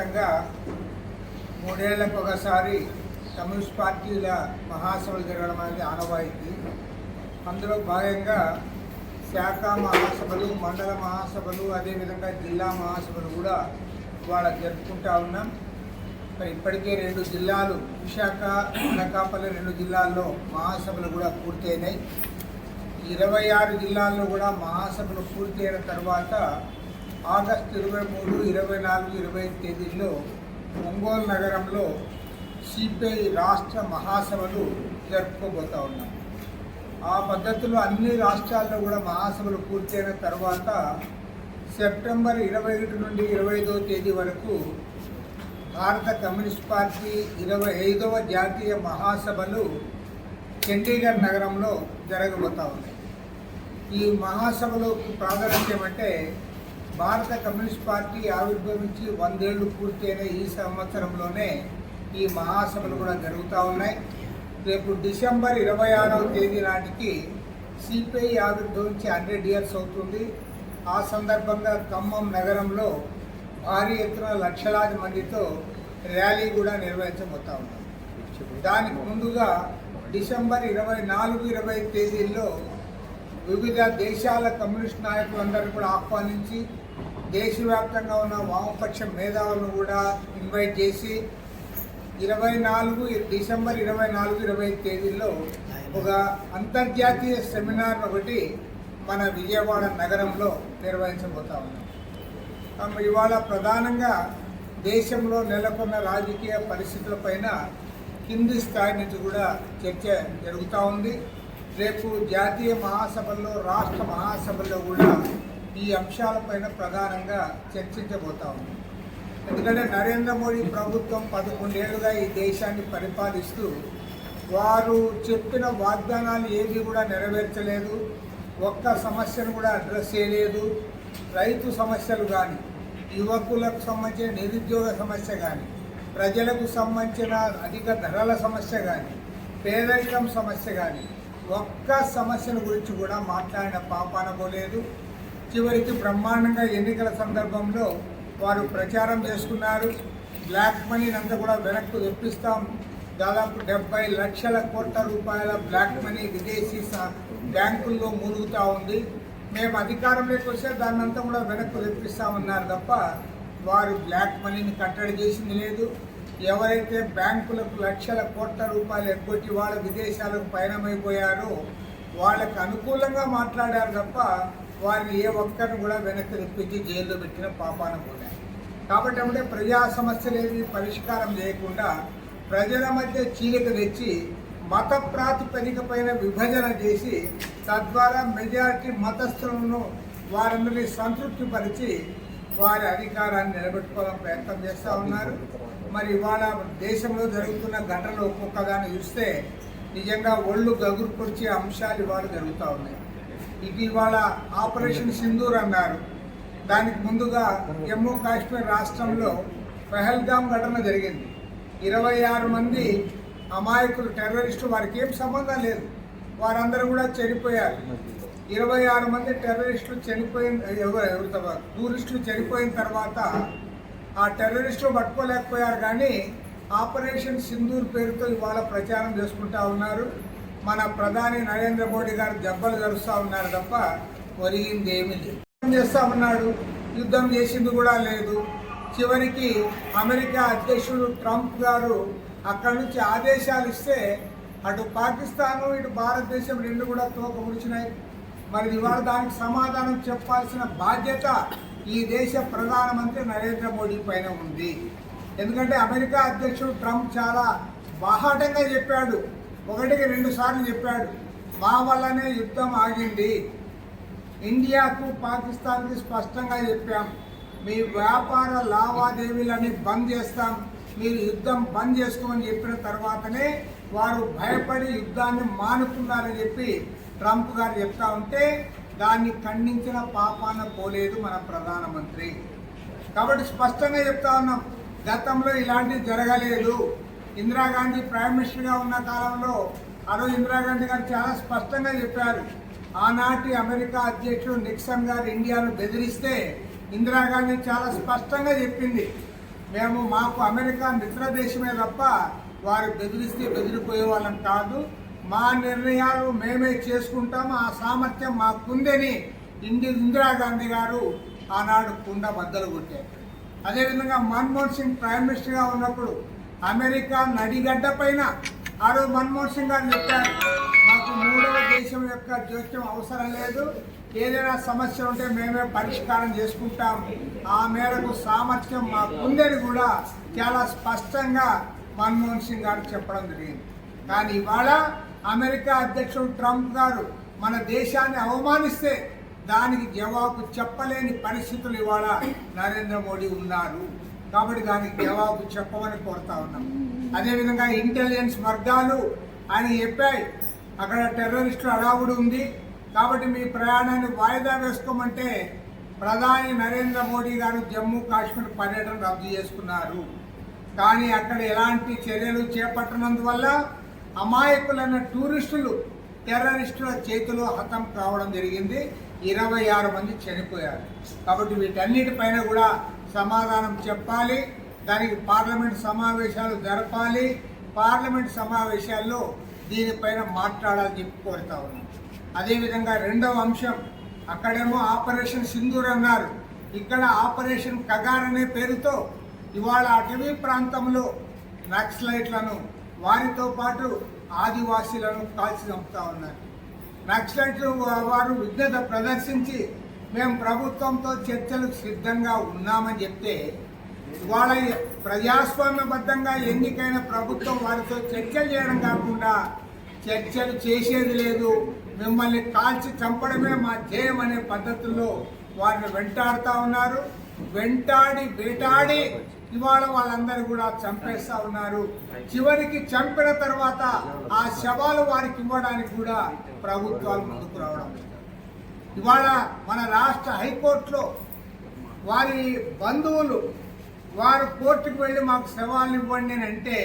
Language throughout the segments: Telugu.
వ్యాప్తంగా మూడేళ్ళకు ఒకసారి కమ్యూనిస్ట్ పార్టీల మహాసభలు జరగడం అనేది ఆనవాయితీ. అందులో భాగంగా శాఖ మహాసభలు మండల మహాసభలు అదేవిధంగా జిల్లా మహాసభలు కూడా ఇవాళ జరుపుకుంటా ఉన్నాం. మరి ఇప్పటికే రెండు జిల్లాలు విశాఖ అనకాపల్లి రెండు జిల్లాల్లో మహాసభలు కూడా పూర్తయినాయి. ఇరవై ఆరు జిల్లాల్లో కూడా మహాసభలు పూర్తయిన తర్వాత ఆగస్టు ఇరవై మూడు ఇరవై నాలుగు ఇరవై ఐదు తేదీల్లో ఒంగోలు నగరంలో సిపిఐ రాష్ట్ర మహాసభలు జరుపుకోబోతా ఉన్నాం. ఆ పద్ధతిలో అన్ని రాష్ట్రాల్లో కూడా మహాసభలు పూర్తయిన తర్వాత సెప్టెంబర్ ఇరవై ఒకటి నుండి ఇరవై ఐదవ తేదీ వరకు భారత కమ్యూనిస్ట్ పార్టీ ఇరవై ఐదవ జాతీయ మహాసభలు చండీగఢ్ నగరంలో జరగబోతా ఉన్నాయి. ఈ మహాసభలో ప్రాధాన్యత ఏమంటే భారత కమ్యూనిస్ట్ పార్టీ ఆవిర్భవించి వందేళ్ళు పూర్తయిన ఈ సంవత్సరంలోనే ఈ మహాసభలు కూడా జరుగుతూ ఉన్నాయి. రేపు డిసెంబర్ ఇరవై ఆరవ తేదీ నాటికి సిపిఐ ఆవిర్భవించి హండ్రెడ్ ఇయర్స్ అవుతుంది. ఆ సందర్భంగా ఖమ్మం నగరంలో భారీ ఎత్తున లక్షలాది మందితో ర్యాలీ కూడా నిర్వహించబోతా ఉన్నాం దానికి ముందుగా డిసెంబర్ ఇరవై నాలుగు ఇరవై తేదీల్లో వివిధ దేశాల కమ్యూనిస్ట్ నాయకులందరూ కూడా ఆహ్వానించి దేశవ్యాప్తంగా ఉన్న వామపక్ష మేధావులను కూడా ఇన్వైట్ చేసి ఇరవై నాలుగు డిసెంబర్ ఇరవై నాలుగు ఇరవై తేదీల్లో ఒక అంతర్జాతీయ సెమినార్ ఒకటి మన విజయవాడ నగరంలో నిర్వహించబోతా ఉన్నాం. ఇవాళ ప్రధానంగా దేశంలో నెలకొన్న రాజకీయ పరిస్థితులపైన కింది స్థాయి నుంచి కూడా చర్చ జరుగుతూ ఉంది. రేపు జాతీయ మహాసభల్లో రాష్ట్ర మహాసభల్లో కూడా ఈ అంశాలపైన ప్రధానంగా చర్చించబోతా ఉంది ఎందుకంటే నరేంద్ర మోడీ ప్రభుత్వం పదకొండేళ్ళుగా ఈ దేశాన్ని పరిపాలిస్తూ వారు చెప్పిన వాగ్దానాలు ఏవి కూడా నెరవేర్చలేదు ఒక్క సమస్యను కూడా అడ్రస్ చేయలేదు. రైతు సమస్యలు కానీ యువకులకు సంబంధించిన నిరుద్యోగ సమస్య కానీ ప్రజలకు సంబంధించిన అధిక ధరల సమస్య కానీ పేదరికం సమస్య కానీ ఒక్క సమస్యల గురించి కూడా మాట్లాడిన పాపానబోలేదు చివరికి బ్రహ్మాండంగా ఎన్నికల సందర్భంలో వారు ప్రచారం చేసుకున్నారు. బ్లాక్ మనీని అంతా కూడా వెనక్కు తెప్పిస్తాం. దాదాపు డెబ్బై లక్షల కోట్ల రూపాయల బ్లాక్ మనీ విదేశీ బ్యాంకుల్లో మూలుగుతూ ఉంది. మేము అధికారంలోకి వస్తే దాన్ని అంతా కూడా వెనక్కు తెప్పిస్తామన్నారు తప్ప వారు బ్లాక్ మనీని కట్టడి చేసింది లేదు. ఎవరైతే బ్యాంకులకు లక్షల కోట్ల రూపాయలు ఎగ్గొట్టి వాళ్ళ విదేశాలకు పయనమైపోయారో వాళ్ళకు అనుకూలంగా మాట్లాడారు తప్ప వారిని ఏ ఒక్కరిని కూడా వెనక్కి తెప్పించి జైల్లో పెట్టిన పాపాన కూడా కాబట్టి అంటే ప్రజా సమస్యలేవి పరిష్కారం చేయకుండా ప్రజల మధ్య చీలిక తెచ్చి మత ప్రాతిపదిక పైన విభజన చేసి తద్వారా మెజారిటీ మతస్థులను వారందరినీ సంతృప్తిపరిచి వారి అధికారాన్ని నిలబెట్టుకోవాలని ప్రయత్నం చేస్తూ ఉన్నారు. మరి ఇవాళ దేశంలో జరుగుతున్న ఘటనలు ఒక్కొక్కదాన్ని చూస్తే నిజంగా ఒళ్ళు గగురుకొచ్చే అంశాలు ఇవాళ జరుగుతూ ఉన్నాయి. ఇది ఇవాళ ఆపరేషన్ సింధూర్ అన్నారు. దానికి ముందుగా జమ్మూ కాశ్మీర్ రాష్ట్రంలో పెహల్గామ్ ఘటన జరిగింది. ఇరవై ఆరు మంది అమాయకులు టెర్రరిస్టు వారికి ఏం సంబంధం లేదు. వారందరూ కూడా చనిపోయారు. ఇరవై ఆరు మంది టెర్రరిస్టులు చనిపోయిన ఎవరు ఎవరు టూరిస్టులు చనిపోయిన తర్వాత ఆ టెర్రరిస్టులు పట్టుకోలేకపోయారు కానీ ఆపరేషన్ సింధూర్ పేరుతో ఇవాళ ప్రచారం చేసుకుంటా ఉన్నారు. మన ప్రధాని నరేంద్ర మోడీ గారు దెబ్బలు జరుస్తూ ఉన్నారు తప్ప ఒరిగింది ఏమీ లేదు. యుద్ధం చేస్తూ ఉన్నాడు. యుద్ధం చేసింది కూడా లేదు. చివరికి అమెరికా అధ్యక్షుడు ట్రంప్ గారు అక్కడి నుంచి ఆదేశాలు ఇస్తే అటు పాకిస్తాను ఇటు భారతదేశం రెండు కూడా తోక ముడిచినాయి. మరి ఇవాళ దానికి సమాధానం చెప్పాల్సిన బాధ్యత ఈ దేశ ప్రధానమంత్రి నరేంద్ర మోడీ పైన ఉంది. ఎందుకంటే అమెరికా అధ్యక్షుడు ట్రంప్ చాలా బాహాటంగా చెప్పాడు. ఒకటికి రెండు సార్లు చెప్పాడు. మా వల్లనే యుద్ధం ఆగింది. ఇండియాకు పాకిస్తాన్కి స్పష్టంగా చెప్పాం. మీ వ్యాపార లావాదేవీలని బంద్ చేస్తాం. మీరు యుద్ధం బంద్ చేసుకోమని చెప్పిన తర్వాతనే వారు భయపడి యుద్ధాన్ని మానుకున్నారని చెప్పి ట్రంప్ గారు చెప్తా ఉంటే దాన్ని ఖండించిన పాపాన పోలేదు మన ప్రధానమంత్రి. కాబట్టి స్పష్టంగా చెప్తా ఉన్నాం గతంలో ఇలాంటివి జరగలేదు. ఇందిరాగాంధీ ప్రైమ్ మినిస్టర్గా ఉన్న కాలంలో ఆ ఇందిరాగాంధీ గారు చాలా స్పష్టంగా చెప్పారు. ఆనాటి అమెరికా అధ్యక్షుడు నిక్సన్ గారు ఇండియాను బెదిరిస్తే ఇందిరాగాంధీ చాలా స్పష్టంగా చెప్పింది. మేము మాకు అమెరికా మిత్ర దేశమే తప్ప వారు బెదిరిస్తే బెదిరిపోయే వాళ్ళం కాదు. మా నిర్ణయాలు మేమే చేసుకుంటాం ఆ సామర్థ్యం మాకుందని ఇండి ఇందిరాగాంధీ గారు ఆనాడు కుండ బద్దలు కొట్టారు. అదేవిధంగా మన్మోహన్ సింగ్ ప్రైమ్ మినిస్టర్గా ఉన్నప్పుడు అమెరికా నడిగడ్డ పైన ఆ రోజు మన్మోహన్ సింగ్ గారు చెప్పారు మాకు మూడవ దేశం యొక్క జోక్యం అవసరం లేదు. ఏదైనా సమస్య ఉంటే మేమే పరిష్కారం చేసుకుంటాం. ఆ మేరకు సామర్థ్యం మాకుందని కూడా చాలా స్పష్టంగా మన్మోహన్ సింగ్ గారు చెప్పడం జరిగింది. కానీ ఇవాళ అమెరికా అధ్యక్షుడు ట్రంప్ గారు మన దేశాన్ని అవమానిస్తే దానికి జవాబు చెప్పలేని పరిస్థితులు ఇవాళ నరేంద్ర మోడీ ఉన్నారు. కాబట్టి దానికి జవాబు చెప్పమని కోరుతా ఉన్నాం. అదేవిధంగా ఇంటెలిజెన్స్ వర్గాలు ఆయన చెప్పాయి అక్కడ టెర్రరిస్టుల అడావుడు ఉంది. కాబట్టి మీ ప్రయాణాన్ని వాయిదా వేసుకోమంటే ప్రధాని నరేంద్ర మోడీ గారు జమ్మూ కాశ్మీర్ పర్యటన రద్దు చేసుకున్నారు. కానీ అక్కడ ఎలాంటి చర్యలు చేపట్టనందువల్ల అమాయకులైన టూరిస్టులు టెర్రరిస్టుల చేతిలో హతం కావడం జరిగింది. ఇరవై ఆరు మంది చనిపోయారు. కాబట్టి వీటన్నిటిపైన కూడా సమాధానం చెప్పాలి. దానికి పార్లమెంట్ సమావేశాలు జరపాలి. పార్లమెంట్ సమావేశాల్లో దీనిపైన మాట్లాడాలని చెప్పి కోరుతా ఉన్నాం. అదేవిధంగా రెండవ అంశం అక్కడేమో ఆపరేషన్ సింధూర్ అన్నారు. ఇక్కడ ఆపరేషన్ కగార్ అనే పేరుతో ఇవాళ అటవీ ప్రాంతంలో నక్సలైట్లను వారితో పాటు ఆదివాసీలను కాల్చి చంపుతా ఉన్నారు. నక్సలైట్లు వారు విఘ్నత ప్రదర్శించి మేము ప్రభుత్వంతో చర్చలకు సిద్ధంగా ఉన్నామని చెప్తే ఇవాళ ప్రజాస్వామ్యబద్ధంగా ఎన్నికైన ప్రభుత్వం వారితో చర్చలు చేయడం కాకుండా చర్చలు చేసేది లేదు. మిమ్మల్ని కాల్చి చంపడమే మా ధ్యేయం అనే పద్ధతుల్లో వారిని వెంటాడుతూ ఉన్నారు. వెంటాడి వేటాడి ఇవాళ వాళ్ళందరూ కూడా చంపేస్తా ఉన్నారు. చివరికి చంపిన తర్వాత ఆ శవాలు వారికి ఇవ్వడానికి కూడా ప్రభుత్వాలు ముందుకు రావడం ఇవాళ మన రాష్ట్ర హైకోర్టులో వారి బంధువులు వారు కోర్టుకు వెళ్ళి మాకు శవాలను ఇవ్వండి అని అంటే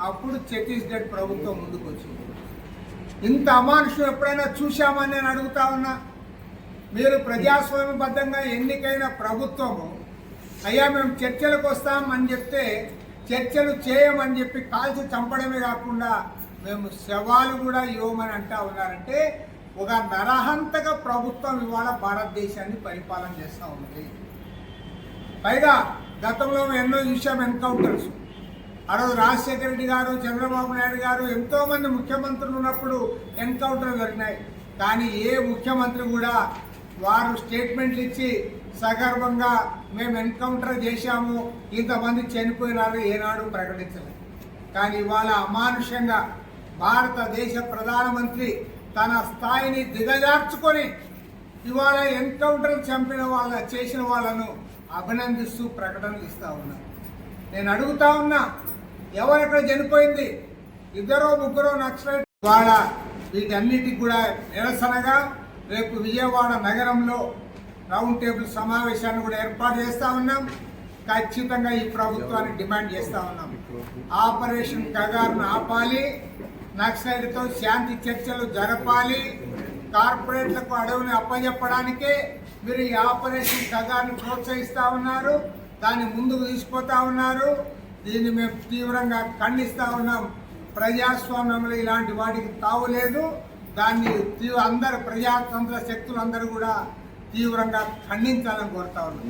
అప్పుడు ఛత్తీస్గఢ్ ప్రభుత్వం ముందుకు వచ్చింది. ఇంత అమానుషం ఎప్పుడైనా చూశామని నేను అడుగుతా ఉన్నా. మీరు ప్రజాస్వామ్యబద్ధంగా ఎన్నికైన ప్రభుత్వము అయ్యా మేము చర్చలకు వస్తామని చెప్తే చర్చలు చేయమని చెప్పి కాల్చి చంపడమే కాకుండా మేము శవాలు కూడా ఇవ్వమని అంటా ఉన్నారంటే ఒక నరహంతక ప్రభుత్వం ఇవాళ భారతదేశాన్ని పరిపాలన చేస్తూ ఉంది. పైగా గతంలో మేము ఎన్నో చూసాం ఎన్కౌంటర్స్. ఆ రోజు రాజశేఖర రెడ్డి గారు చంద్రబాబు నాయుడు గారు ఎంతోమంది ముఖ్యమంత్రులు ఉన్నప్పుడు ఎన్కౌంటర్ జరిగినాయి. కానీ ఏ ముఖ్యమంత్రి కూడా వారు స్టేట్మెంట్లు ఇచ్చి సగర్వంగా మేము ఎన్కౌంటర్ చేశాము ఇంతమంది చనిపోయినారు ఏనాడు ప్రకటించలేదు. కానీ ఇవాళ అమానుషంగా భారతదేశ ప్రధానమంత్రి తన స్థాయిని దిగజార్చుకొని ఇవాళ ఎన్కౌంటర్ చంపిన వాళ్ళ చేసిన వాళ్ళను అభినందిస్తూ ప్రకటనలు ఇస్తా ఉన్నారు. నేను అడుగుతా ఉన్నా ఎవరెక్కడ చనిపోయింది? ఇద్దరో ముగ్గురో నక్సలైట్. ఇవాళ వీటన్నిటికి కూడా నిరసనగా రేపు విజయవాడ నగరంలో రౌండ్ టేబుల్ సమావేశాన్ని కూడా ఏర్పాటు చేస్తా ఉన్నాం. ఖచ్చితంగా ఈ ప్రభుత్వాన్ని డిమాండ్ చేస్తా ఉన్నాం. ఆపరేషన్ కగార్ను ఆపాలి నక్సలైట్తో శాంతి చర్చలు జరపాలి కార్పొరేట్లకు అడవిని అప్పజెప్పడానికే మీరు ఈ ఆపరేషన్ కగార్ని ప్రోత్సహిస్తూ ఉన్నారు దాన్ని ముందుకు తీసుకుపోతా ఉన్నారు. దీన్ని మేము తీవ్రంగా ఖండిస్తూ ఉన్నాం. ప్రజాస్వామ్యంలో ఇలాంటి వాటికి తావు లేదు. దాన్ని తీవ్ర అందరు ప్రజాతంత్ర శక్తులు అందరూ కూడా తీవ్రంగా ఖండించాలని కోరుతా ఉన్నాం.